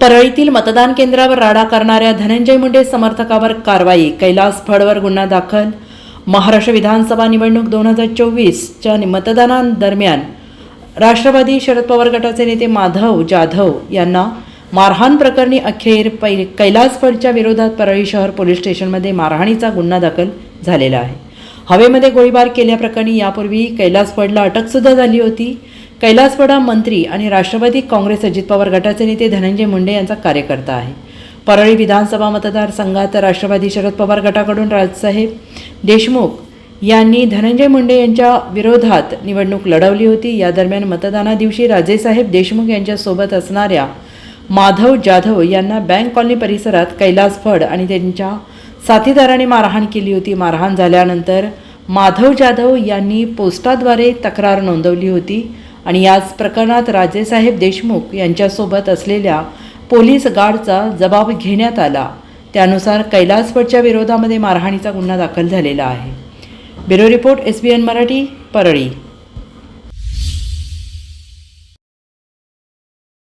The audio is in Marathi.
परळीतील मतदान केंद्रावर राडा करणाऱ्या धनंजय मुंडे समर्थकावर कारवाई कैलास फडवर गुन्हा दाखल. महाराष्ट्र विधानसभा निवडणूक दोन हजार चोवीसच्या मतदानादरम्यान राष्ट्रवादी शरद पवार गटाचे नेते माधव जाधव यांना मारहाण प्रकरणी अखेर पै कैलास फडच्या विरोधात परळी शहर पोलीस स्टेशनमध्ये मारहाणीचा गुन्हा दाखल झालेला आहे. हवेमध्ये गोळीबार केल्याप्रकरणी यापूर्वी कैलास फडला अटकसुद्धा झाली होती. कैलासवाडा मंत्री आणि राष्ट्रवादी काँग्रेस अजित पवार गटाचे नेते धनंजय मुंडे यांचा कार्यकर्ता आहे. परळी विधानसभा मतदारसंघात राष्ट्रवादी शरद पवार गटाकडून राजसाहेब देशमुख यांनी धनंजय मुंडे यांच्या विरोधात निवडणूक लढवली होती. या दरम्यान मतदानादिवशी राजेसाहेब देशमुख यांच्यासोबत असणाऱ्या माधव जाधव यांना बँक कॉलनी परिसरात कैलास फड आणि त्यांच्या साथीदाराने मारहाण केली होती. मारहाण झाल्यानंतर माधव जाधव यांनी पोस्टाद्वारे तक्रार नोंदवली होती. आणि याच प्रकरणात राजेसाहेब देशमुख यांच्यासोबत असलेल्या पोलीस गार्डचा जबाब घेण्यात आला. त्यानुसार कैलासवडच्या विरोधामध्ये मारहाणीचा गुन्हा दाखल झालेला आहे. Bureau report S B N Marathi Parli.